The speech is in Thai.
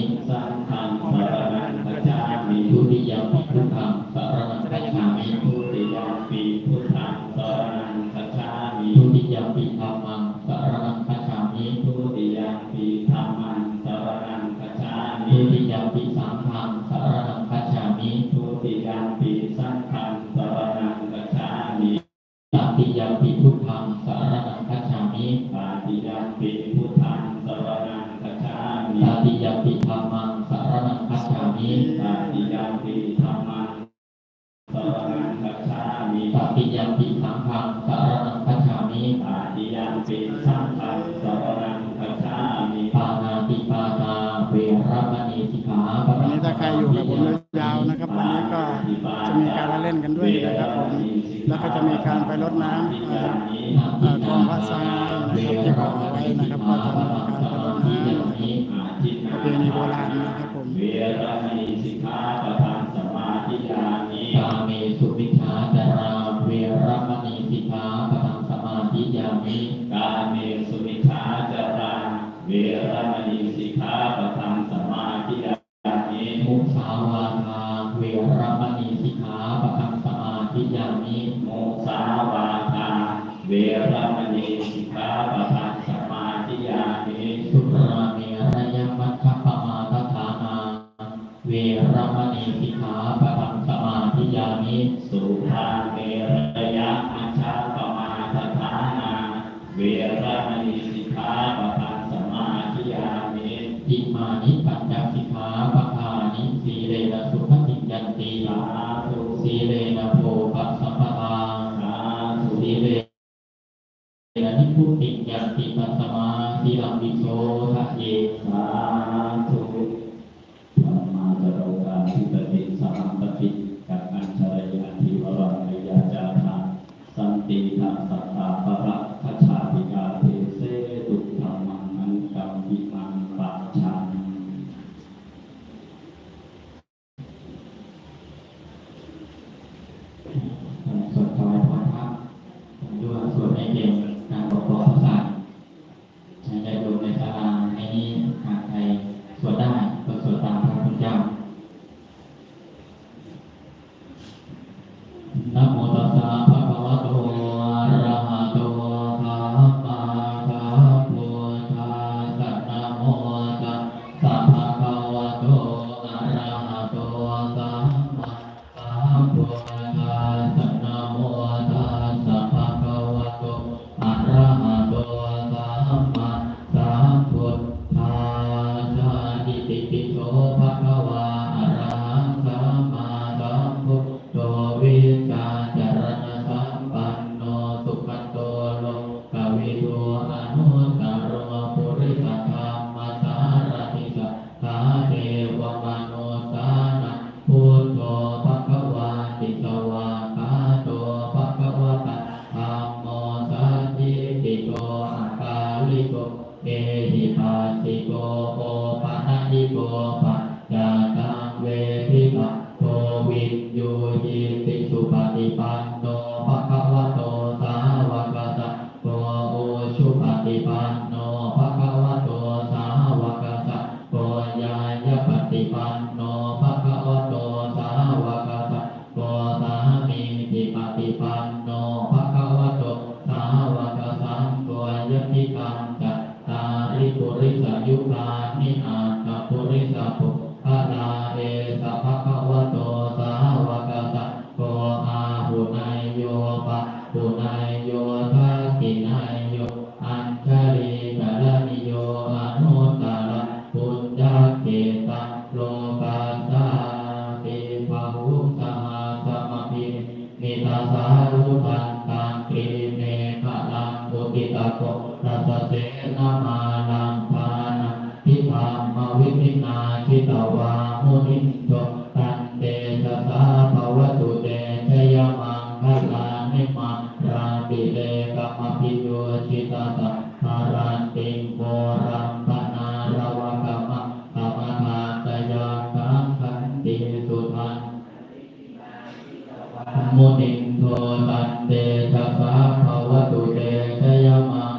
มิสังฆังสารณังคัจฉามิทุติยมปิพุทธังสารณังคัจฉามิทุติยมปิพุทธังสารณังคัจฉามิทุติยมปิธัมมังสารณังคัจฉามิทุติยมปิธัมมังสารณังคัจฉามิทุติยมปิสังฆังสารณังคัจฉามิทุติยมปิสังฆังสารณังคัจฉามิตติยมปิพุทธังสารนังคัจฉามิตติยมปิพุทธังสารนังคัจฉามิตติยมปิ มิยมปิสังฆังสารนังคัจฉามิตติยมปิสังฆังสารนังคัจฉามิปานาติปาตาเวรมณีสิกขาปะวันนี้ถ้าใครอยู่กับผมยาวนะครับวันนี้ก็จะมีการละเล่นกันด้วยนะครับผมแล้วก็จะมีการไปรดน้ำเอ่อกองพระทรายนะครับที่ก่อไว้นะครับก็จะมีการไปรดน้ำนะครับประเพณีโบราณนะครับผมเวรมณีสิกขาปะทังสมาธิยามิกาเมสุมิ มีสิกขาปะทังสมาธิยามิมุสาวาทาเวรมณีสิกขาปะทังสมาธิยามิมุสาวาทาเวรมณีสิกขาปะทังสมาธิยามิสุราเมรยมัคคะปมาทฐานาเวรมณีสิกขาปะทังสมาธิยามิสุภาเมร นะนิพุติยาติปัสมาติลังวิโส ฏิปันโนภะคะวะโตสาวกสัพโตโอชุปฏิปันโนภะคะวะโตสาวกสัพโตยายะปฏิปันโน สาธุปันตังติเมฆะลังตุติตาโกตัสเสนามาลังพานังทิธรมาวิพินาคิตวามุนิโตตันเตสะสาภวตุเตชยมังคลานิมังราปิเลกะมะพิโยชิตาตารันติงโกร มุตินโทตันเตชะภะภวตุเตชยมา